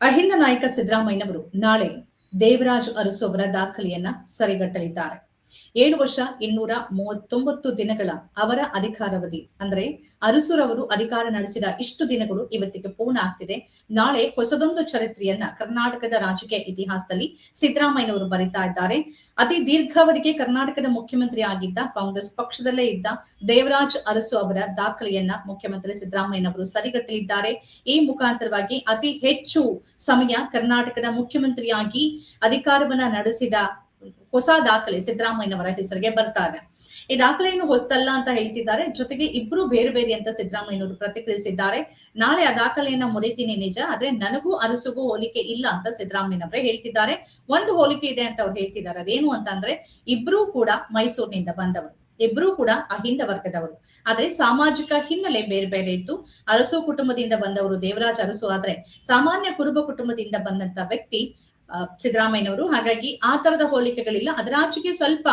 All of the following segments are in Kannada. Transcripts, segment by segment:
ಅಹಿಂದ ನಾಯಕ ಸಿದ್ದರಾಮಯ್ಯನವರು ನಾಳೆ ದೇವರಾಜ್ ಅರಸು ಅವರ ದಾಖಲೆಯನ್ನ ಸರಿಗಟ್ಟಲಿದ್ದಾರೆ. ಏಳು ವರ್ಷ ಇನ್ನೂರ ಮೂವತ್ತೊಂಬತ್ತು ದಿನಗಳ ಅವರ ಅಧಿಕಾರಾವಧಿ. ಅಂದ್ರೆ ಅರಸುರವರು ಅಧಿಕಾರ ನಡೆಸಿದ ಇಷ್ಟು ದಿನಗಳು ಇವತ್ತಿಗೆ ಪೂರ್ಣ ಆಗ್ತಿದೆ. ನಾಳೆ ಹೊಸದೊಂದು ಚರಿತ್ರೆಯನ್ನ ಕರ್ನಾಟಕದ ರಾಜಕೀಯ ಇತಿಹಾಸದಲ್ಲಿ ಸಿದ್ದರಾಮಯ್ಯನವರು ಬರಿತಾ ಇದ್ದಾರೆ. ಅತಿ ದೀರ್ಘಾವಧಿಗೆ ಕರ್ನಾಟಕದ ಮುಖ್ಯಮಂತ್ರಿ ಆಗಿದ್ದ ಕಾಂಗ್ರೆಸ್ ಪಕ್ಷದಲ್ಲೇ ಇದ್ದ ದೇವರಾಜ್ ಅರಸು ಅವರ ದಾಖಲೆಯನ್ನ ಮುಖ್ಯಮಂತ್ರಿ ಸಿದ್ದರಾಮಯ್ಯನವರು ಸರಿಗಟ್ಟಲಿದ್ದಾರೆ. ಈ ಮುಖಾಂತರವಾಗಿ ಅತಿ ಹೆಚ್ಚು ಸಮಯ ಕರ್ನಾಟಕದ ಮುಖ್ಯಮಂತ್ರಿಯಾಗಿ ಅಧಿಕಾರವನ್ನ ನಡೆಸಿದ ಹೊಸ ದಾಖಲೆ ಸಿದ್ದರಾಮಯ್ಯನವರ ಹೆಸರಿಗೆ ಬರ್ತಾ ಇದೆ ಈ ದಾಖಲೆಯನ್ನು ಹೊಸದಲ್ಲ ಅಂತ ಹೇಳ್ತಿದ್ದಾರೆ. ಜೊತೆಗೆ ಇಬ್ರು ಬೇರೆ ಬೇರೆ ಅಂತ ಸಿದ್ದರಾಮಯ್ಯನವರು ಪ್ರತಿಕ್ರಿಯಿಸಿದ್ದಾರೆ. ನಾಳೆ ಆ ದಾಖಲೆಯನ್ನ ಮುರಿತೀನಿ ನಿಜ, ಆದ್ರೆ ನನಗೂ ಅರಸುಗೂ ಹೋಲಿಕೆ ಇಲ್ಲ ಅಂತ ಸಿದ್ದರಾಮಯ್ಯನವರೇ ಹೇಳ್ತಿದ್ದಾರೆ. ಒಂದು ಹೋಲಿಕೆ ಇದೆ ಅಂತ ಅವ್ರು ಹೇಳ್ತಿದ್ದಾರೆ. ಅದೇನು ಅಂತಂದ್ರೆ ಇಬ್ರು ಕೂಡ ಮೈಸೂರಿನಿಂದ ಬಂದವರು. ಇಬ್ರು ಕೂಡ ಅಹಿಂದ ವರ್ಗದವರು. ಆದ್ರೆ ಸಾಮಾಜಿಕ ಹಿನ್ನೆಲೆ ಬೇರೆ ಬೇರೆ ಇತ್ತು. ಅರಸು ಕುಟುಂಬದಿಂದ ಬಂದವರು ದೇವರಾಜ್ ಅರಸು. ಆದ್ರೆ ಸಾಮಾನ್ಯ ಕುರುಬ ಕುಟುಂಬದಿಂದ ಬಂದಂತ ವ್ಯಕ್ತಿ ಸಿದ್ದರಾಮಯ್ಯನವರು. ಹಾಗಾಗಿ ಆ ತರದ ಹೋಲಿಕೆಗಳಿಲ್ಲ. ಅದರಾಚೆಗೆ ಸ್ವಲ್ಪ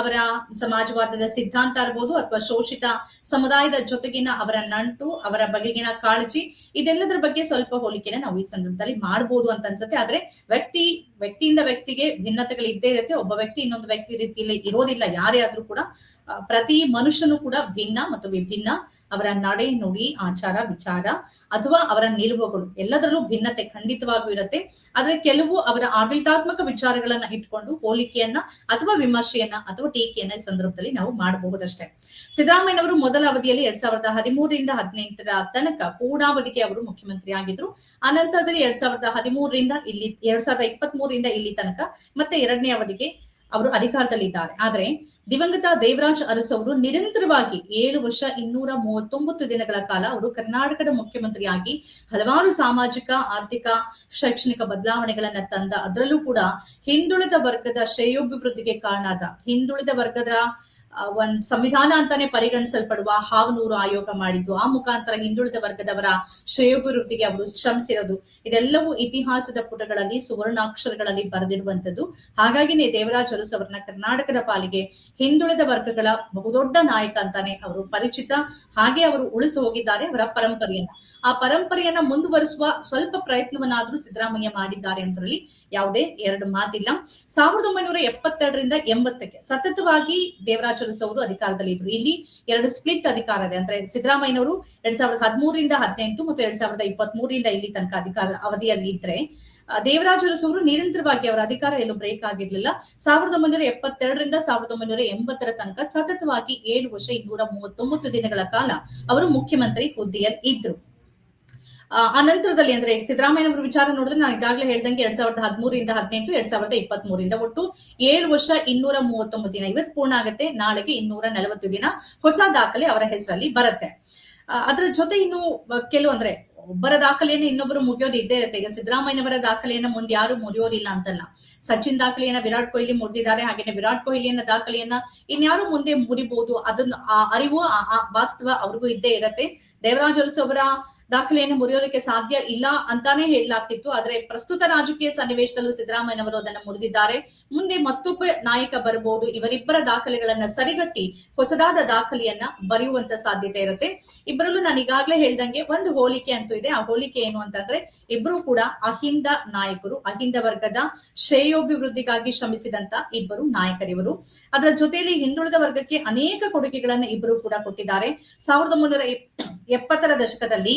ಅವರ ಸಮಾಜವಾದದ ಸಿದ್ಧಾಂತ ಇರ್ಬೋದು ಅಥವಾ ಶೋಷಿತ ಸಮುದಾಯದ ಜೊತೆಗಿನ ಅವರ ನಂಟು, ಅವರ ಬಗೆಗಿನ ಕಾಳಜಿ, ಇದೆಲ್ಲದರ ಬಗ್ಗೆ ಸ್ವಲ್ಪ ಹೋಲಿಕೆನ ನಾವು ಈ ಸಂದರ್ಭದಲ್ಲಿ ಮಾಡ್ಬೋದು ಅಂತ ಅನ್ಸುತ್ತೆ. ಆದ್ರೆ ವ್ಯಕ್ತಿ, ವ್ಯಕ್ತಿಯಿಂದ ವ್ಯಕ್ತಿಗೆ ಭಿನ್ನತೆಗಳು ಇದ್ದೇ ಇರುತ್ತೆ. ಒಬ್ಬ ವ್ಯಕ್ತಿ ಇನ್ನೊಂದು ವ್ಯಕ್ತಿ ರೀತಿಯಲ್ಲಿ ಇರೋದಿಲ್ಲ. ಯಾರೇ ಆದ್ರೂ ಕೂಡ ಪ್ರತಿ ಮನುಷ್ಯನು ಕೂಡ ಭಿನ್ನ ಮತ್ತು ವಿಭಿನ್ನ ಅವರ ನಡೆ, ನುಡಿ, ಆಚಾರ, ವಿಚಾರ ಅಥವಾ ಅವರ ನಿಲುವುಗಳು ಎಲ್ಲದರಲ್ಲೂ ಭಿನ್ನತೆ ಖಂಡಿತವಾಗೂ ಇರುತ್ತೆ. ಆದ್ರೆ ಕೆಲವು ಅವರ ಆಡಳಿತಾತ್ಮಕ ವಿಚಾರಗಳನ್ನ ಇಟ್ಕೊಂಡು ಹೋಲಿಕೆಯನ್ನ ಅಥವಾ ವಿಮರ್ಶೆಯನ್ನ ಅಥವಾ ಟೀಕೆಯನ್ನ ಈ ಸಂದರ್ಭದಲ್ಲಿ ನಾವು ಮಾಡಬಹುದಷ್ಟೇ. ಸಿದ್ದರಾಮಯ್ಯನವರು ಮೊದಲ ಅವಧಿಯಲ್ಲಿ ಎರಡ್ ಸಾವಿರದ ಹದಿಮೂರರಿಂದ ಹದಿನೆಂಟರ ತನಕ ಪೂರ್ಣಾವಧಿಗೆ ಅವರು ಮುಖ್ಯಮಂತ್ರಿ ಆಗಿದ್ರು. ಅನಂತರದಲ್ಲಿ ಎರಡ್ ಸಾವಿರದ ಹದಿಮೂರರಿಂದ ಇಲ್ಲಿ, ಎರಡ್ ಸಾವಿರದ ಇಪ್ಪತ್ತ್ ಮೂರರಿಂದ ಇಲ್ಲಿ ತನಕ ಮತ್ತೆ ಎರಡನೇ ಅವಧಿಗೆ ಅವರು ಅಧಿಕಾರದಲ್ಲಿದ್ದಾರೆ. ಆದ್ರೆ ದಿವಂಗತ ದೇವರಾಜ್ ಅರಸು ಅವರು ನಿರಂತರವಾಗಿ ಏಳು ವರ್ಷ ಇನ್ನೂರ ಮೂವತ್ತೊಂಬತ್ತು ದಿನಗಳ ಕಾಲ ಅವರು ಕರ್ನಾಟಕದ ಮುಖ್ಯಮಂತ್ರಿಯಾಗಿ ಹಲವಾರು ಸಾಮಾಜಿಕ, ಆರ್ಥಿಕ, ಶೈಕ್ಷಣಿಕ ಬದಲಾವಣೆಗಳನ್ನ ತಂದ. ಅದರಲ್ಲೂ ಕೂಡ ಹಿಂದುಳಿದ ವರ್ಗದ ಶ್ರೇಯೋಭಿವೃದ್ಧಿಗೆ ಕಾರಣ ಆದ ಹಿಂದುಳಿದ ವರ್ಗದ ಒಂದ್ ಸಂವಿಧಾನ ಅಂತಾನೆ ಪರಿಗಣಿಸಲ್ಪಡುವ ಹಾವನೂರು ಆಯೋಗ ಮಾಡಿದ್ದು, ಆ ಮುಖಾಂತರ ಹಿಂದುಳಿದ ವರ್ಗದವರ ಶ್ರೇಯೋಭಿವೃದ್ಧಿಗೆ ಅವರು ಶ್ರಮಿಸಿರೋದು. ಇದೆಲ್ಲವೂ ಇತಿಹಾಸದ ಪುಟಗಳಲ್ಲಿ, ಸುವರ್ಣಾಕ್ಷರಗಳಲ್ಲಿ ಬರೆದಿಡುವಂಥದ್ದು. ಹಾಗಾಗಿನೇ ದೇವರಾಜ್ ಅರಸು ಅವರನ್ನ ಕರ್ನಾಟಕದ ಪಾಲಿಗೆ ಹಿಂದುಳಿದ ವರ್ಗಗಳ ಬಹುದೊಡ್ಡ ನಾಯಕ ಅಂತಾನೆ ಅವರು ಪರಿಚಿತ. ಹಾಗೆ ಅವರು ಉಳಿಸಿ ಹೋಗಿದ್ದಾರೆ ಅವರ ಪರಂಪರೆಯನ್ನ. ಆ ಪರಂಪರೆಯನ್ನ ಮುಂದುವರಿಸುವ ಸ್ವಲ್ಪ ಪ್ರಯತ್ನವನ್ನಾದ್ರೂ ಸಿದ್ದರಾಮಯ್ಯ ಮಾಡಿದ್ದಾರೆ ಅಂತರಲ್ಲಿ ಯಾವುದೇ ಎರಡು ಮಾತಿಲ್ಲ. ಸಾವಿರದ ಒಂಬೈನೂರ ಎಪ್ಪತ್ತೆರಡರಿಂದ ಎಂಬತ್ತಕ್ಕೆ ಸತತವಾಗಿ ದೇವರಾಜ ಅವರು ಅಧಿಕಾರದಲ್ಲಿ ಇದ್ರು. ಇಲ್ಲಿ ಎರಡು ಸ್ಪ್ಲಿಟ್ ಅಧಿಕಾರ ಇದೆ. ಅಂದ್ರೆ ಸಿದ್ದರಾಮಯ್ಯನವರು ಎರಡ್ ಸಾವಿರದ ಹದಿಮೂರರಿಂದ ಹದಿನೆಂಟು ಮತ್ತು ಎರಡ್ ಸಾವಿರದ ಇಪ್ಪತ್ತ್ ಮೂರರಿಂದ ಇಲ್ಲಿ ತನಕ ಅಧಿಕಾರ ಅವಧಿಯಲ್ಲಿ ಇದ್ರೆ ದೇವರಾಜ ಅರಸು ಅವರು ನಿರಂತರವಾಗಿ ಅವರ ಅಧಿಕಾರ ಎಲ್ಲೂ ಬ್ರೇಕ್ ಆಗಿರ್ಲಿಲ್ಲ. ಸಾವಿರದ ಒಂಬೈನೂರ ಎಪ್ಪತ್ತೆರಡರಿಂದ ಸಾವಿರದ ಒಂಬೈನೂರ ಎಂಬತ್ತರ ತನಕ ಸತತವಾಗಿ ಏಳು ವರ್ಷ ಇನ್ನೂರ ಮೂವತ್ತೊಂಬತ್ತು ದಿನಗಳ ಕಾಲ ಅವರು ಮುಖ್ಯಮಂತ್ರಿ ಹುದ್ದೆಯಲ್ಲಿ ಇದ್ರು. ಆ, ಅನಂತರದಲ್ಲಿ ಅಂದ್ರೆ ಸಿದ್ದರಾಮಯ್ಯನವರ ವಿಚಾರ ನೋಡಿದ್ರೆ ನಾನು ಈಗಾಗಲೇ ಹೇಳ್ದಂಗೆ ಎರಡ್ ಸಾವಿರದ ಹದಿಮೂರಿಂದ ಹದಿನೆಂಟು ಎರಡ್ ಸಾವಿರದ ಇಪ್ಪತ್ತ್ ಮೂರಿಂದ ಒಟ್ಟು ಏಳು ವರ್ಷ ಇನ್ನೂರ ಮೂವತ್ತೊಂಬತ್ತು ದಿನ. ಇವತ್ತು ಪೂರ್ಣ ಆಗುತ್ತೆ ನಾಳೆಗೆ ಇನ್ನೂರ ನಲವತ್ತು ದಿನ ಹೊಸ ದಾಖಲೆ ಅವರ ಹೆಸರಲ್ಲಿ ಬರುತ್ತೆ. ಅದರ ಜೊತೆ ಇನ್ನು ಕೆಲವು ಅಂದ್ರೆ ಒಬ್ಬರ ದಾಖಲೆಯನ್ನು ಇನ್ನೊಬ್ಬರು ಮುಗಿಯೋದು ಇದ್ದೇ ಇರುತ್ತೆ. ಈಗ ಸಿದ್ದರಾಮಯ್ಯನವರ ದಾಖಲೆಯನ್ನ ಮುಂದೆ ಯಾರು ಮುರಿಯೋದಿಲ್ಲ ಅಂತಲ್ಲ. ಸಚಿನ್ ದಾಖಲೆಯನ್ನ ವಿರಾಟ್ ಕೊಹ್ಲಿ ಮುರಿದಿದ್ದಾರೆ ಹಾಗೇನೆ ವಿರಾಟ್ ಕೊಹ್ಲಿಯನ್ನ ದಾಖಲೆಯನ್ನ ಇನ್ಯಾರು ಮುಂದೆ ಮುರಿಬಹುದು ಅದನ್ನ ಆ ಅರಿವು ಆ ವಾಸ್ತವ ಅವ್ರಿಗೂ ಇದ್ದೇ ಇರತ್ತೆ. ದೇವರಾಜ್ ಅರಸು ಅವರ ದಾಖಲೆಯನ್ನು ಮುರಿಯೋದಕ್ಕೆ ಸಾಧ್ಯ ಇಲ್ಲ ಅಂತಾನೆ ಹೇಳಲಾಗ್ತಿತ್ತು. ಆದ್ರೆ ಪ್ರಸ್ತುತ ರಾಜಕೀಯ ಸನ್ನಿವೇಶದಲ್ಲೂ ಸಿದ್ದರಾಮಯ್ಯನವರು ಅದನ್ನು ಮುರಿದಿದ್ದಾರೆ. ಮುಂದೆ ಮತ್ತೊಬ್ಬ ನಾಯಕ ಬರಬಹುದು. ಇವರಿಬ್ಬರ ದಾಖಲೆಗಳನ್ನ ಸರಿಗಟ್ಟಿ ಹೊಸದಾದ ದಾಖಲೆಯನ್ನ ಬರೆಯುವಂತ ಸಾಧ್ಯತೆ ಇರುತ್ತೆ. ಇಬ್ಬರಲ್ಲೂ ನಾನು ಈಗಾಗಲೇ ಹೇಳ್ದಂಗೆ ಒಂದು ಹೋಲಿಕೆ ಅಂತೂ ಇದೆ. ಆ ಹೋಲಿಕೆ ಏನು ಅಂತಂದ್ರೆ ಇಬ್ರು ಕೂಡ ಅಹಿಂದ ನಾಯಕರು, ಅಹಿಂದ ವರ್ಗದ ಶ್ರೇಯೋಭಿವೃದ್ಧಿಗಾಗಿ ಶ್ರಮಿಸಿದಂತ ಇಬ್ಬರು ನಾಯಕರಿವರು. ಅದರ ಜೊತೆಯಲ್ಲಿ ಹಿಂದುಳಿದ ವರ್ಗಕ್ಕೆ ಅನೇಕ ಕೊಡುಗೆಗಳನ್ನ ಇಬ್ಬರು ಕೂಡ ಕೊಟ್ಟಿದ್ದಾರೆ. ಸಾವಿರದ ಒಂಬೈನೂರ ಎಪ್ಪತ್ತರ ದಶಕದಲ್ಲಿ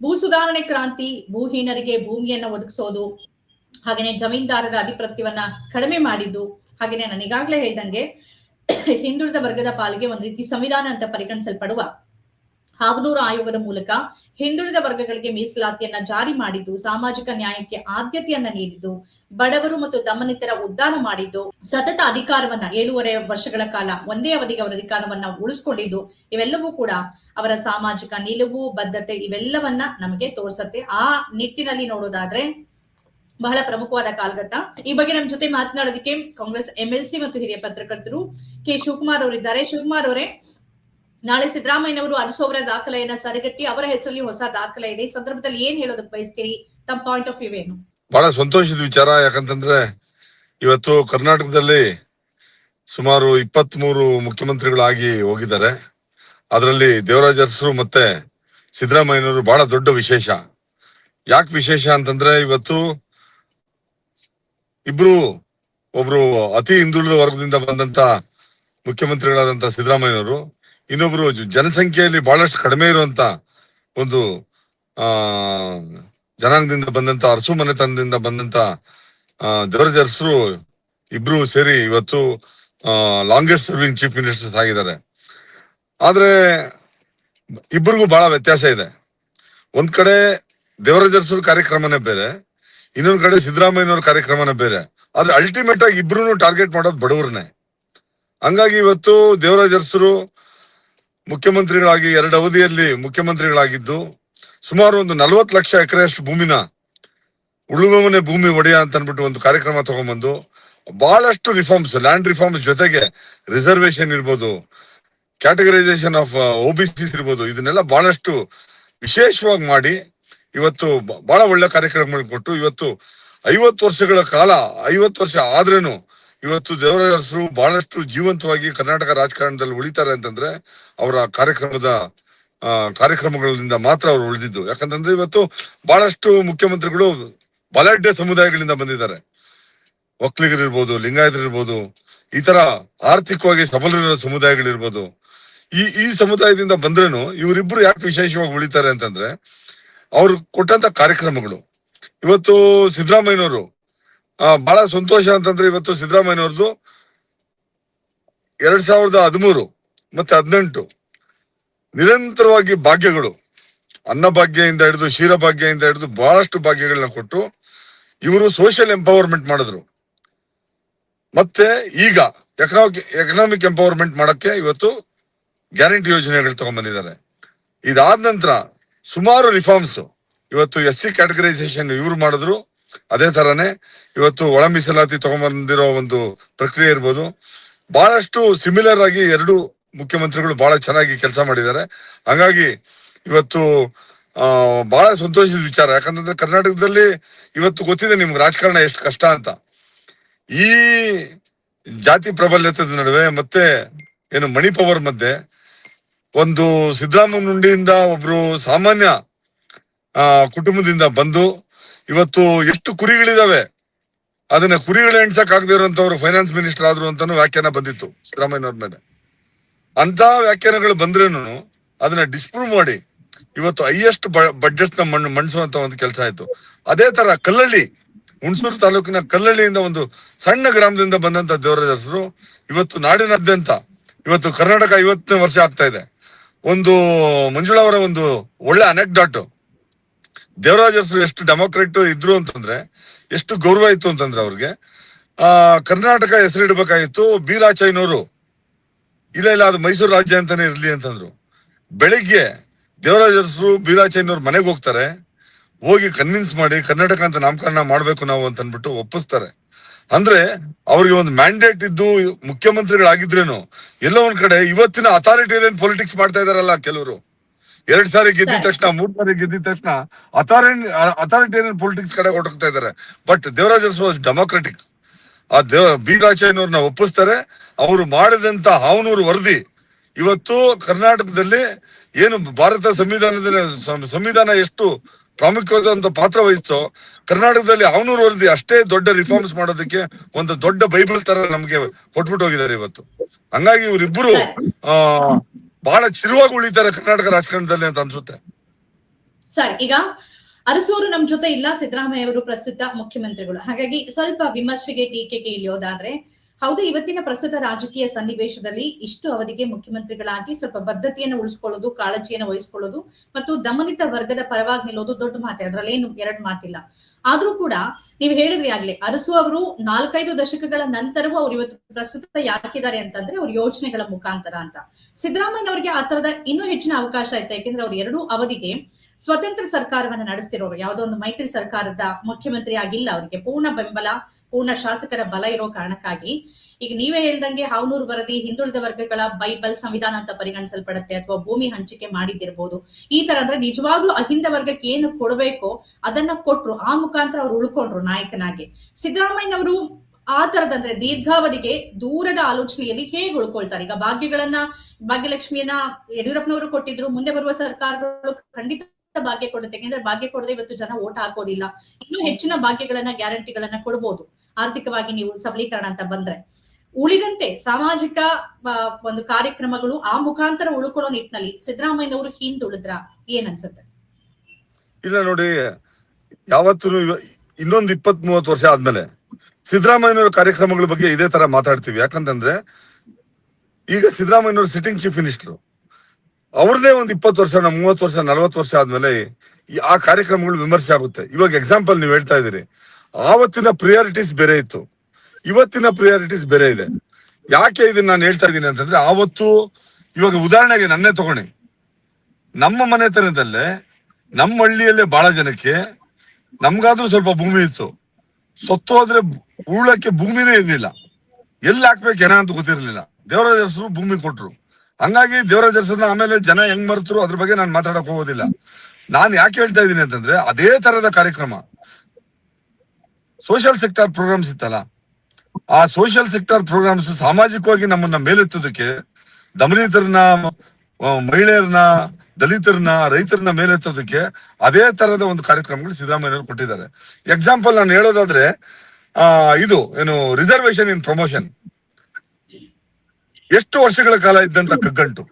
ಭೂ ಸುಧಾರಣೆ ಕ್ರಾಂತಿ ಭೂಹೀನರಿಗೆ ಭೂಮಿಯನ್ನು ಒದಗಿಸೋದು, ಹಾಗೇನೆ ಜಮೀನ್ದಾರರ ಅಧಿಪತ್ಯವನ್ನ ಕಡಿಮೆ ಮಾಡಿದ್ದು, ಹಾಗೇನೆ ನಾನು ಈಗಾಗಲೇ ಹೇಳ್ದಂಗೆ ಹಿಂದುಳಿದ ವರ್ಗದ ಪಾಲಿಗೆ ಒಂದು ರೀತಿ ಸಂವಿಧಾನ ಅಂತ ಪರಿಗಣಿಸಲ್ಪಡುವ ಹಾವನೂರು ಆಯೋಗದ ಮೂಲಕ ಹಿಂದುಳಿದ ವರ್ಗಗಳಿಗೆ ಮೀಸಲಾತಿಯನ್ನ ಜಾರಿ ಮಾಡಿದ್ದು, ಸಾಮಾಜಿಕ ನ್ಯಾಯಕ್ಕೆ ಆದ್ಯತೆಯನ್ನ ನೀಡಿದ್ದು, ಬಡವರು ಮತ್ತು ದಮನಿತರ ಉದ್ದಾನ ಮಾಡಿದ್ದು, ಸತತ ಅಧಿಕಾರವನ್ನ ಏಳೂವರೆ ವರ್ಷಗಳ ಕಾಲ ಒಂದೇ ಅವಧಿಗೆ ಅವರ ಅಧಿಕಾರವನ್ನ ಉಳಿಸ್ಕೊಂಡಿದ್ದು, ಇವೆಲ್ಲವೂ ಕೂಡ ಅವರ ಸಾಮಾಜಿಕ ನಿಲುವು ಬದ್ಧತೆ ಇವೆಲ್ಲವನ್ನ ನಮಗೆ ತೋರ್ಸತ್ತೆ. ಆ ನಿಟ್ಟಿನಲ್ಲಿ ನೋಡೋದಾದ್ರೆ ಬಹಳ ಪ್ರಮುಖವಾದ ಕಾಲಘಟ್ಟ. ಈ ಬಗ್ಗೆ ನಮ್ಮ ಜೊತೆ ಮಾತನಾಡೋದಕ್ಕೆ ಕಾಂಗ್ರೆಸ್ ಎಂಎಲ್ಸಿ ಮತ್ತು ಹಿರಿಯ ಪತ್ರಕರ್ತರು ಕೆ ಶಿವಕುಮಾರ್ ಅವರಿದ್ದಾರೆ. ಶಿವಕುಮಾರ್ ಅವರೇ ನಾಳೆ ಸಿದ್ದರಾಮಯ್ಯನವರು ಅರಸು ಅವರ ದಾಖಲೆಯನ್ನ ಸರಿಗಟ್ಟಿ ಅವರ ಹೆಸರಲ್ಲಿ ಹೊಸ ದಾಖಲೆ ಇದೆ. ಈ ಸಂದರ್ಭದಲ್ಲಿ ಏನ್ ಹೇಳೋದಕ್ಕೆ ಬಯಸ್ತೀರಿ? ತಮ್ಮ ಪಾಯಿಂಟ್ ಆಫ್ ವ್ಯೂ ಏನು? ಬಹಳ ಸಂತೋಷದ ವಿಚಾರ. ಯಾಕಂತಂದ್ರೆ ಇವತ್ತು ಕರ್ನಾಟಕದಲ್ಲಿ ಸುಮಾರು ಇಪ್ಪತ್ತ್ ಮೂರು ಮುಖ್ಯಮಂತ್ರಿಗಳಾಗಿ ಹೋಗಿದ್ದಾರೆ. ಅದರಲ್ಲಿ ದೇವರಾಜ ಅರಸರು ಮತ್ತೆ ಸಿದ್ದರಾಮಯ್ಯನವರು ಬಹಳ ದೊಡ್ಡ ವಿಶೇಷ. ಯಾಕೆ ವಿಶೇಷ ಅಂತಂದ್ರೆ ಇವತ್ತು ಇಬ್ರು ಒಬ್ರು ಅತಿ ಹಿಂದುಳಿದ ವರ್ಗದಿಂದ ಬಂದಂತ ಮುಖ್ಯಮಂತ್ರಿಗಳಾದಂತ ಸಿದ್ದರಾಮಯ್ಯನವರು ಇನ್ನೊಬ್ರು ಜನಸಂಖ್ಯೆಯಲ್ಲಿ ಬಹಳಷ್ಟು ಕಡಿಮೆ ಇರುವಂತ ಒಂದು, ಆ, ಜನಾಂಗದಿಂದ ಬಂದಂತ ಅರಸು ಮನೆತನದಿಂದ ಬಂದಂತ ಅರಸರು ಇಬ್ರು ಸೇರಿ ಇವತ್ತು ಲಾಂಗೆಸ್ಟ್ ಸರ್ವಿಂಗ್ ಚೀಫ್ ಮಿನಿಸ್ಟರ್ಸ್ ಆಗಿದ್ದಾರೆ. ಆದ್ರೆ, ಇಬ್ಬರಿಗೂ ಬಹಳ ವ್ಯತ್ಯಾಸ ಇದೆ. ಒಂದ್ ಕಡೆ ದೇವರಾಜ ಅರಸರ ಕಾರ್ಯಕ್ರಮನೇ ಬೇರೆ, ಇನ್ನೊಂದ್ ಕಡೆ ಸಿದ್ದರಾಮಯ್ಯನವ್ರ ಕಾರ್ಯಕ್ರಮನೇ ಬೇರೆ. ಆದ್ರೆ ಅಲ್ಟಿಮೇಟ್ ಆಗಿ ಇಬ್ರು ಟಾರ್ಗೆಟ್ ಮಾಡೋದು ಬಡವರನ್ನೇ. ಹಂಗಾಗಿ ಇವತ್ತು ದೇವರಾಜ ಮುಖ್ಯಮಂತ್ರಿಗಳಾಗಿ ಎರಡು ಅವಧಿಯಲ್ಲಿ ಮುಖ್ಯಮಂತ್ರಿಗಳಾಗಿದ್ದು ಸುಮಾರು ಒಂದು ನಲವತ್ತು ಲಕ್ಷ ಎಕರೆಯಷ್ಟು ಭೂಮಿನ ಉಳುಗಮನೆ ಭೂಮಿ ಒಡೆಯ ಅಂತ ಅನ್ಬಿಟ್ಟು ಒಂದು ಕಾರ್ಯಕ್ರಮ ತಗೊಂಡ್ಬಂದು ಬಹಳಷ್ಟು ರಿಫಾರ್ಮ್ಸ್ ಲ್ಯಾಂಡ್ ರಿಫಾರ್ಮ್ಸ್ ಜೊತೆಗೆ ರಿಸರ್ವೇಶನ್ ಇರ್ಬೋದು ಕ್ಯಾಟಗರೈಸೇಷನ್ ಆಫ್ ಸಿಸ್ ಇರ್ಬೋದು, ಇದನ್ನೆಲ್ಲ ಬಹಳಷ್ಟು ವಿಶೇಷವಾಗಿ ಮಾಡಿ ಇವತ್ತು ಬ- ಬಹಳ ಒಳ್ಳೆ ಕಾರ್ಯಕ್ರಮಗಳು ಕೊಟ್ಟು ಇವತ್ತು ಐವತ್ತು ವರ್ಷಗಳ ಕಾಲ, ಐವತ್ತು ವರ್ಷ ಆದ್ರೇನು ಇವತ್ತು ದೇವರಾಜರು ಬಹಳಷ್ಟು ಜೀವಂತವಾಗಿ ಕರ್ನಾಟಕ ರಾಜಕಾರಣದಲ್ಲಿ ಉಳಿತಾರೆ ಅಂತಂದ್ರೆ ಅವರ ಕಾರ್ಯಕ್ರಮದ ಕಾರ್ಯಕ್ರಮಗಳಿಂದ ಮಾತ್ರ ಅವರು ಉಳಿದಿದ್ದು. ಯಾಕಂತಂದ್ರೆ ಇವತ್ತು ಬಹಳಷ್ಟು ಮುಖ್ಯಮಂತ್ರಿಗಳು ಬಲಾಢ್ಯ ಸಮುದಾಯಗಳಿಂದ ಬಂದಿದ್ದಾರೆ. ಒಕ್ಕಲಿಗರಿರ್ಬೋದು, ಲಿಂಗಾಯತರಿರ್ಬೋದು, ಈ ತರ ಆರ್ಥಿಕವಾಗಿ ಸಬಲರಿರೋ ಸಮುದಾಯಗಳಿರ್ಬೋದು. ಈ ಈ ಸಮುದಾಯದಿಂದ ಬಂದ್ರೇನು ಇವರಿಬ್ರು ಯಾಕೆ ವಿಶೇಷವಾಗಿ ಉಳಿತಾರೆ ಅಂತಂದ್ರೆ ಅವ್ರು ಕೊಟ್ಟಂತ ಕಾರ್ಯಕ್ರಮಗಳು. ಇವತ್ತು ಸಿದ್ದರಾಮಯ್ಯನವರು ಬಹಳ ಸಂತೋಷ ಅಂತಂದ್ರೆ ಇವತ್ತು ಸಿದ್ದರಾಮಯ್ಯನವ್ರದ್ದು ಎರಡ್ ಸಾವಿರದ ಹದಿಮೂರು ಮತ್ತೆ ಹದಿನೆಂಟು. ನಿರಂತರವಾಗಿ ಭಾಗ್ಯಗಳು. ಅನ್ನ ಇಂದ ಹಿಡಿದು ಕ್ಷೀರ ಇಂದ ಹಿಡಿದು ಬಹಳಷ್ಟು ಭಾಗ್ಯಗಳನ್ನ ಕೊಟ್ಟು ಇವರು ಸೋಷಿಯಲ್ ಎಂಪವರ್ಮೆಂಟ್ ಮಾಡಿದ್ರು. ಮತ್ತೆ ಈಗ ಎಕನಾಮಿಕ್ ಎಕನಾಮಿಕ್ ಎಂಪವರ್ಮೆಂಟ್ ಮಾಡಕ್ಕೆ ಇವತ್ತು ಗ್ಯಾರಂಟಿ ಯೋಜನೆಗಳು ತಗೊಂಡ್ಬಂದಿದ್ದಾರೆ. ಇದಾದ ನಂತರ ಸುಮಾರು ರಿಫಾರ್ಮ್ಸ್ ಇವತ್ತು ಎಸ್ ಸಿ ಕ್ಯಾಟಗರೈಸೇಷನ್ ಇವ್ರು ಮಾಡಿದ್ರು. ಅದೇ ತರಾನೇ ಇವತ್ತು ಒಳ ಮೀಸಲಾತಿ ತಗೊಂಡ್ಬಂದಿರೋ ಒಂದು ಪ್ರಕ್ರಿಯೆ ಇರ್ಬೋದು. ಬಹಳಷ್ಟು ಸಿಮಿಲರ್ ಆಗಿ ಎರಡು ಮುಖ್ಯಮಂತ್ರಿಗಳು ಬಹಳ ಚೆನ್ನಾಗಿ ಕೆಲಸ ಮಾಡಿದ್ದಾರೆ. ಹಂಗಾಗಿ ಇವತ್ತು ಬಹಳ ಸಂತೋಷದ ವಿಚಾರ. ಯಾಕಂತಂದ್ರೆ ಕರ್ನಾಟಕದಲ್ಲಿ ಇವತ್ತು ಗೊತ್ತಿದೆ ನಿಮ್ಗೆ ರಾಜಕಾರಣ ಎಷ್ಟು ಕಷ್ಟ ಅಂತ. ಈ ಜಾತಿ ಪ್ರಾಬಲ್ಯತದ ನಡುವೆ ಮತ್ತೆ ಏನು ಮಣಿಪವರ್ ಮಧ್ಯೆ ಒಂದು ಸಿದ್ದರಾಮಯ್ಯ ನುಂಡಿಯಿಂದ ಒಬ್ರು ಸಾಮಾನ್ಯ ಕುಟುಂಬದಿಂದ ಬಂದು ಇವತ್ತು ಎಷ್ಟು ಕುರಿಗಳಿದಾವೆ? ಅದನ್ನ ಕುರಿಗಳು ಎಣ್ಸಕ್ ಆಗದೆ ಇರುವಂತವ್ರು ಫೈನಾನ್ಸ್ ಮಿನಿಸ್ಟರ್ ಆದ್ರು ಅಂತಾನು ವ್ಯಾಖ್ಯಾನ ಬಂದಿತ್ತು ಸಿದ್ದರಾಮಯ್ಯನವ್ರ ಮೇಲೆ. ಅಂತ ವ್ಯಾಖ್ಯಾನಗಳು ಬಂದ್ರೇನು ಅದನ್ನ ಡಿಸ್ಪ್ರೂವ್ ಮಾಡಿ ಇವತ್ತು ಹೈಯೆಸ್ಟ್ ಬಡ್ಜೆಟ್ನ ಮಣ್ಣು ಮಣಿಸುವಂತ ಒಂದು ಕೆಲಸ ಆಯ್ತು. ಅದೇ ತರ ಕಲ್ಲಳ್ಳಿ, ಹುಣಸೂರು ತಾಲೂಕಿನ ಕಲ್ಲಳ್ಳಿಯಿಂದ ಒಂದು ಸಣ್ಣ ಗ್ರಾಮದಿಂದ ಬಂದಂತ ದೇವರಾಜ ಹೆಸರು ಇವತ್ತು ನಾಡಿನಾದ್ಯಂತ, ಇವತ್ತು ಕರ್ನಾಟಕ ಐವತ್ತನೇ ವರ್ಷ ಆಗ್ತಾ ಇದೆ. ಒಂದು ಮಂಜುಳಾ ಅವರ ಒಂದು ಒಳ್ಳೆ ಅನೆಕ್ಡಾಟ್ ದೇವರಾಜ ಎಷ್ಟು ಡೆಮೋಕ್ರೆಟ್ ಇದ್ರು ಅಂತಂದ್ರೆ, ಎಷ್ಟು ಗೌರವ ಇತ್ತು ಅಂತಂದ್ರೆ ಅವ್ರಿಗೆ, ಆ, ಕರ್ನಾಟಕ ಹೆಸರಿಡ್ಬೇಕಾಗಿತ್ತು ಬೀರಾಚೈನವರು ಇಲ್ಲ ಇಲ್ಲ, ಅದು ಮೈಸೂರು ರಾಜ್ಯ ಅಂತಾನೆ ಇರ್ಲಿ ಅಂತಂದ್ರು. ಬೆಳಿಗ್ಗೆ ದೇವರಾಜ ಬೀರಾಚಯ್ಯನವ್ರ ಮನೆಗೆ ಹೋಗ್ತಾರೆ, ಹೋಗಿ ಕನ್ವಿನ್ಸ್ ಮಾಡಿ ಕರ್ನಾಟಕ ಅಂತ ನಾಮಕರಣ ಮಾಡ್ಬೇಕು ನಾವು ಅಂತ ಅಂದ್ಬಿಟ್ಟು ಒಪ್ಪಿಸ್ತಾರೆ. ಅಂದ್ರೆ ಅವ್ರಿಗೆ ಒಂದು ಮ್ಯಾಂಡೇಟ್ ಇದ್ದು ಮುಖ್ಯಮಂತ್ರಿಗಳಾಗಿದ್ರೇನು, ಎಲ್ಲೋ ಒಂದ್ ಕಡೆ ಇವತ್ತಿನ ಅಥಾರಿಟೇರಿಯನ್ ಪೊಲಿಟಿಕ್ಸ್ ಮಾಡ್ತಾ ಇದಾರಲ್ಲ ಕೆಲವರು. ಎರಡ್ ಸಾರಿ ಗೆದ್ದ ತಕ್ಷಣ ಮೂರ್ ಸಾರಿ ಗೆದ್ದ ತಕ್ಷಣ ಅಥಾರಿಟಿ ಅಥಾರಿಟೇರಿಯನ್ ಪೊಲಿಟಿಕ್ಸ್ ಕಡೆ ಹೊರಟೋಗ್ತಾ ಇದಾರೆ ಬಟ್ ದೇವರಾಜ ವಾಸ್ ಡೆಮೋಕ್ರೆಟಿಕ್ ಆ ದೇವ ಬಿ ರಾಜಯ್ಯನವ್ರನ್ನ ಒಪ್ಪಿಸ್ತಾರೆ. ಅವರು ಮಾಡಿದಂತ ಹಾವನೂರು ವರದಿ ಇವತ್ತು ಕರ್ನಾಟಕದಲ್ಲಿ ಏನು ಭಾರತ ಸಂವಿಧಾನದಲ್ಲಿ ಸಂವಿಧಾನ ಎಷ್ಟು ಪ್ರಾಮುಖ್ಯವಾದಂತ ಪಾತ್ರ ವಹಿಸ್ತೋ ಕರ್ನಾಟಕದಲ್ಲಿ ಅವನೂರು ವರದಿ ಅಷ್ಟೇ ದೊಡ್ಡ ರಿಫಾರ್ಮ್ಸ್ ಮಾಡೋದಕ್ಕೆ ಒಂದು ದೊಡ್ಡ ಬೈಬಲ್ ತರ ನಮ್ಗೆ ಕೊಟ್ಬಿಟ್ಟು ಹೋಗಿದ್ದಾರೆ ಇವತ್ತು. ಹಂಗಾಗಿ ಇವರಿಬ್ಬರು ಆ ಬಹಳ ಚಿರುವಾಗಿ ಉಳಿತಾರೆ ಕರ್ನಾಟಕ ರಾಜಕಾರಣದಲ್ಲಿ ಅಂತ ಅನ್ಸುತ್ತೆ. ಸರ್, ಈಗ ಅರಸೂರು ನಮ್ ಜೊತೆ ಇಲ್ಲ ಸಿದ್ದರಾಮಯ್ಯ ಅವರು ಪ್ರಸ್ತುತ ಮುಖ್ಯಮಂತ್ರಿಗಳು. ಹಾಗಾಗಿ ಸ್ವಲ್ಪ ವಿಮರ್ಶೆಗೆ ಟೀಕೆಗೆ ಇಳಿಯೋದಾದ್ರೆ, ಹೌದು, ಇವತ್ತಿನ ಪ್ರಸ್ತುತ ರಾಜಕೀಯ ಸನ್ನಿವೇಶದಲ್ಲಿ ಇಷ್ಟು ಅವಧಿಗೆ ಮುಖ್ಯಮಂತ್ರಿಗಳಾಗಿ ಸ್ವಲ್ಪ ಬದ್ಧತೆಯನ್ನು ಉಳಿಸ್ಕೊಳ್ಳೋದು, ಕಾಳಜಿಯನ್ನು ವಹಿಸ್ಕೊಳ್ಳೋದು ಮತ್ತು ದಮನಿತ ವರ್ಗದ ಪರವಾಗಿ ನಿಲ್ಲೋದು ದೊಡ್ಡ ಮಾತೆ. ಅದ್ರಲ್ಲೇನು ಎರಡ್ ಮಾತಿಲ್ಲ. ಆದ್ರೂ ಕೂಡ ನೀವು ಹೇಳಿದ್ರಿ ಆಗ್ಲಿ, ಅರಸು ಅವರು ನಾಲ್ಕೈದು ದಶಕಗಳ ನಂತರವೂ ಅವ್ರು ಇವತ್ತು ಪ್ರಸ್ತುತ ಯಾಕಿದ್ದಾರೆ ಅಂತಂದ್ರೆ ಅವ್ರ ಯೋಚನೆಗಳ ಮುಖಾಂತರ ಅಂತ. ಸಿದ್ದರಾಮಯ್ಯ ಆ ತರದ ಇನ್ನೂ ಹೆಚ್ಚಿನ ಅವಕಾಶ ಇತ್ತು, ಯಾಕೆಂದ್ರೆ ಅವ್ರ ಎರಡೂ ಅವಧಿಗೆ ಸ್ವತಂತ್ರ ಸರ್ಕಾರವನ್ನ ನಡೆಸ್ತಿರೋರು. ಯಾವುದೋ ಒಂದು ಮೈತ್ರಿ ಸರ್ಕಾರದ ಮುಖ್ಯಮಂತ್ರಿ ಆಗಿಲ್ಲ ಅವರಿಗೆ. ಪೂರ್ಣ ಬೆಂಬಲ, ಪೂರ್ಣ ಶಾಸಕರ ಬಲ ಇರೋ ಕಾರಣಕ್ಕಾಗಿ ಈಗ ನೀವೇ ಹೇಳ್ದಂಗೆ ಹಾವನೂರು ವರದಿ, ಹಿಂದುಳಿದ ವರ್ಗಗಳ ಬೈಬಲ್ ಸಂವಿಧಾನ ಅಂತ ಪರಿಗಣಿಸಲ್ಪಡುತ್ತೆ ಅಥವಾ ಭೂಮಿ ಹಂಚಿಕೆ ಮಾಡಿದಿರ್ಬೋದು ಈ ತರ ಅಂದ್ರೆ ನಿಜವಾಗ್ಲೂ ಅಹಿಂದ ವರ್ಗಕ್ಕೆ ಏನು ಕೊಡಬೇಕೋ ಅದನ್ನ ಕೊಟ್ರು. ಆ ಮುಖಾಂತರ ಅವ್ರು ಉಳ್ಕೊಂಡ್ರು ನಾಯಕನಾಗಿ. ಸಿದ್ದರಾಮಯ್ಯನವರು ಆ ತರದಂದ್ರೆ ದೀರ್ಘಾವಧಿಗೆ ದೂರದ ಆಲೋಚನೆಯಲ್ಲಿ ಹೇಗೆ ಉಳ್ಕೊಳ್ತಾರೆ? ಈಗ ಭಾಗ್ಯಗಳನ್ನ, ಭಾಗ್ಯಲಕ್ಷ್ಮಿಯನ್ನ ಯಡಿಯೂರಪ್ಪನವರು ಕೊಟ್ಟಿದ್ರು. ಮುಂದೆ ಬರುವ ಸರ್ಕಾರಗಳು ಖಂಡಿತ ಭಾಗ್ಯ ಕೊಡುತ್ತೆ. ಯಾಕೆಂದ್ರೆ ಭಾಗ್ಯ ಕೊಡದೆ ಇವತ್ತು ಜನ ಓಟ್ ಹಾಕೋದಿಲ್ಲ. ಇನ್ನೂ ಹೆಚ್ಚಿನ ಭಾಗ್ಯಗಳನ್ನ, ಗ್ಯಾರಂಟಿಗಳನ್ನ ಕೊಡಬಹುದು ಆರ್ಥಿಕವಾಗಿ ನೀವು ಸಬಲೀಕರಣ ಅಂತ ಬಂದ್ರೆ. ಉಳಿದಂತೆ ಸಾಮಾಜಿಕ ಒಂದು ಕಾರ್ಯಕ್ರಮಗಳು ಆ ಮುಖಾಂತರ ಉಳ್ಕೊಳ್ಳೋ ನಿಟ್ಟಿನಲ್ಲಿ ಸಿದ್ದರಾಮಯ್ಯನವರು ಹಿಂದುಳಿದ್ರ ಏನ್ ಅನ್ಸುತ್ತೆ ಇಲ್ಲ ನೋಡಿ, ಯಾವತ್ತೂ ಇನ್ನೊಂದು ಇಪ್ಪತ್ ಮೂವತ್ ವರ್ಷ ಆದ್ಮೇಲೆ ಸಿದ್ದರಾಮಯ್ಯನವರ ಕಾರ್ಯಕ್ರಮಗಳ ಬಗ್ಗೆ ಇದೇ ತರ ಮಾತಾಡ್ತೀವಿ. ಯಾಕಂತಂದ್ರೆ, ಈಗ ಸಿದ್ದರಾಮಯ್ಯನವರು ಸಿಟ್ಟಿಂಗ್ ಚೀಫ್ ಮಿನಿಸ್ಟರ್ ಅವ್ರದೇ ಒಂದು ಇಪ್ಪತ್ತು ವರ್ಷ ಮೂವತ್ತು ವರ್ಷ, ನಲವತ್ತು ವರ್ಷ ಆದ್ಮೇಲೆ ಆ ಕಾರ್ಯಕ್ರಮಗಳು ವಿಮರ್ಶೆ ಆಗುತ್ತೆ. ಇವಾಗ ಎಕ್ಸಾಂಪಲ್ ನೀವು ಹೇಳ್ತಾ ಇದ್ದೀರಿ. ಆವತ್ತಿನ ಪ್ರಿಯಾರಿಟೀಸ್ ಬೇರೆ ಇತ್ತು. ಇವತ್ತಿನ ಪ್ರಿಯಾರಿಟೀಸ್ ಬೇರೆ ಇದೆ. ಯಾಕೆ ಇದನ್ನ ನಾನು ಹೇಳ್ತಾ ಇದ್ದೀನಿ ಅಂತಂದ್ರೆ ಆವತ್ತು ಇವಾಗ ಉದಾಹರಣೆಗೆ ನನ್ನೇ ತಗೊಳ್ಳಿ. ನಮ್ಮ ಮನೆತನದಲ್ಲೇ ನಮ್ಮ ಹಳ್ಳಿಯಲ್ಲೇ ಬಹಳ ಜನಕ್ಕೆ ನಮ್ಗಾದ್ರೂ ಸ್ವಲ್ಪ ಭೂಮಿ ಇತ್ತು. ಸತ್ತು ಹೋದ್ರೆ ಉಳಕ್ಕೆ ಭೂಮಿನೇ ಇರ್ಲಿಲ್ಲ. ಎಲ್ಲಿ ಹಾಕ್ಬೇಕು ಹೆಣ ಅಂತ ಗೊತ್ತಿರ್ಲಿಲ್ಲ. ದೇವರಾಜರ್ಸರು ಭೂಮಿ ಕೊಟ್ರು. ಹಂಗಾಗಿ ದೇವರಾಜ ಆಮೇಲೆ ಜನ ಹೆಂಗ್ ಮರ್ತರು ಅದ್ರ ಬಗ್ಗೆ ನಾನು ಮಾತಾಡಕ್ ಹೋಗೋದಿಲ್ಲ. ನಾನು ಯಾಕೆ ಹೇಳ್ತಾ ಇದ್ದೀನಿ ಅಂತಂದ್ರೆ ಅದೇ ತರದ ಕಾರ್ಯಕ್ರಮ. ಸೋಷಿಯಲ್ ಸೆಕ್ಟರ್ ಪ್ರೋಗ್ರಾಮ್ಸ್ ಇತ್ತಲ್ಲ ಆ ಸೋಷಿಯಲ್ ಸೆಕ್ಟರ್ ಪ್ರೋಗ್ರಾಮ್ಸ್ ಸಾಮಾಜಿಕವಾಗಿ ನಮ್ಮನ್ನ ಮೇಲೆತ್ತೋದಕ್ಕೆ ದಮನಿತರನ್ನ ಮಹಿಳೆಯರನ್ನ, ದಲಿತರನ್ನ, ರೈತರನ್ನ ಮೇಲೆತ್ತೋದಕ್ಕೆ ಅದೇ ತರಹದ ಒಂದು ಕಾರ್ಯಕ್ರಮಗಳು ಸಿದ್ದರಾಮಯ್ಯವರು ಕೊಟ್ಟಿದ್ದಾರೆ. ಎಕ್ಸಾಂಪಲ್ ನಾನು ಹೇಳೋದಾದ್ರೆ, ಆ, ಇದು ಏನು ರಿಸರ್ವೇಶನ್ ಇನ್ ಪ್ರಮೋಷನ್ ಎಷ್ಟು ವರ್ಷಗಳ ಕಾಲ ಇದ್ದಂತ ಕಗ್ಗಂಟು.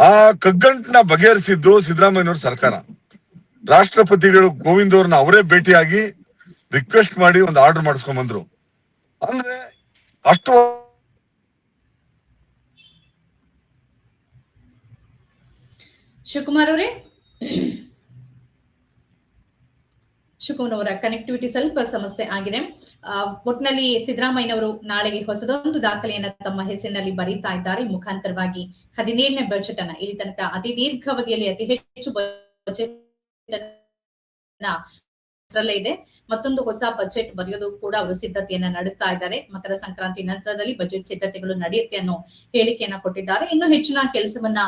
ಆ ಕಗ್ಗಂಟನ್ನ ಬಗೆಹರಿಸಿದ್ದು ಸಿದ್ದರಾಮಯ್ಯನವ್ರ ಸರ್ಕಾರ. ರಾಷ್ಟ್ರಪತಿಗಳು ಗೋವಿಂದ್ ಅವ್ರನ್ನ ಅವರೇ ಭೇಟಿಯಾಗಿ ರಿಕ್ವೆಸ್ಟ್ ಮಾಡಿ ಒಂದು ಆರ್ಡರ್ ಮಾಡಿಸ್ಕೊಂಡ್ ಬಂದ್ರು ಅಂದ್ರೆ ಅಷ್ಟು ಶಿವಕುಮಾರ್ ಅವರೇ? ಶಿವಕುಮಾರ್ ಅವರ ಕನೆಕ್ಟಿವಿಟಿ ಸ್ವಲ್ಪ ಸಮಸ್ಯೆ ಆಗಿದೆ. ಒಟ್ನಲ್ಲಿ ಸಿದ್ದರಾಮಯ್ಯನವರು ನಾಳೆಗೆ ಹೊಸದೊಂದು ದಾಖಲೆಯನ್ನ ತಮ್ಮ ಹೆಸರಿನಲ್ಲಿ ಬರೀತಾ ಇದ್ದಾರೆ. ಮುಖಾಂತರವಾಗಿ ಹದಿನೇಳನೇ ಬಜೆಟ್ ಅನ್ನ. ಇಲ್ಲಿ ತನಕ ಅತಿ ದೀರ್ಘಾವಧಿಯಲ್ಲಿ ಅತಿ ಹೆಚ್ಚು ಬಜೆಟ್ ಇದೆ. ಮತ್ತೊಂದು ಹೊಸ ಬಜೆಟ್ ಬರೆಯೋದು ಕೂಡ ಅವರು ಸಿದ್ಧತೆಯನ್ನ ನಡೆಸ್ತಾ ಇದ್ದಾರೆ. ಮಕರ ಸಂಕ್ರಾಂತಿ ನಂತರದಲ್ಲಿ ಬಜೆಟ್ ಸಿದ್ಧತೆಗಳು ನಡೆಯುತ್ತೆ ಅನ್ನೋ ಹೇಳಿಕೆಯನ್ನ ಕೊಟ್ಟಿದ್ದಾರೆ. ಇನ್ನು ಹೆಚ್ಚಿನ ಕೆಲಸವನ್ನ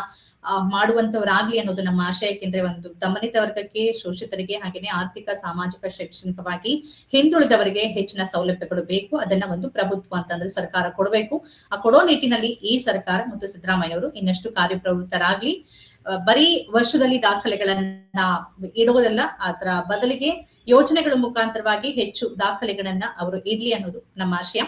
ಮಾಡುವಂತವರಾಗ್ಲಿ ಅನ್ನೋದು ನಮ್ಮ ಆಶಯ. ಯಾಕೆಂದ್ರೆ ಒಂದು ದಮನಿತ ವರ್ಗಕ್ಕೆ, ಶೋಷಿತರಿಗೆ ಹಾಗೆಯೇ ಆರ್ಥಿಕ, ಸಾಮಾಜಿಕ, ಶೈಕ್ಷಣಿಕವಾಗಿ ಹಿಂದುಳಿದವರಿಗೆ ಹೆಚ್ಚಿನ ಸೌಲಭ್ಯಗಳು ಬೇಕು. ಅದನ್ನ ಒಂದು ಪ್ರಭುತ್ವ ಅಂತಂದ್ರೆ ಸರ್ಕಾರ ಕೊಡಬೇಕು. ಆ, ಕೊಡೋ ನಿಟ್ಟಿನಲ್ಲಿ ಈ ಸರ್ಕಾರ ಮತ್ತು ಸಿದ್ದರಾಮಯ್ಯವರು ಇನ್ನಷ್ಟು ಕಾರ್ಯಪ್ರವೃತ್ತರಾಗ್ಲಿ ಬರೀ ವರ್ಷದಲ್ಲಿ ದಾಖಲೆಗಳನ್ನ ಇಡುವುದಲ್ಲ, ಅದರ ಬದಲಿಗೆ ಯೋಜನೆಗಳ ಮುಖಾಂತರವಾಗಿ ಹೆಚ್ಚು ದಾಖಲೆಗಳನ್ನ ಅವರು ಇಡ್ಲಿ ಅನ್ನೋದು ನಮ್ಮ ಆಶಯ.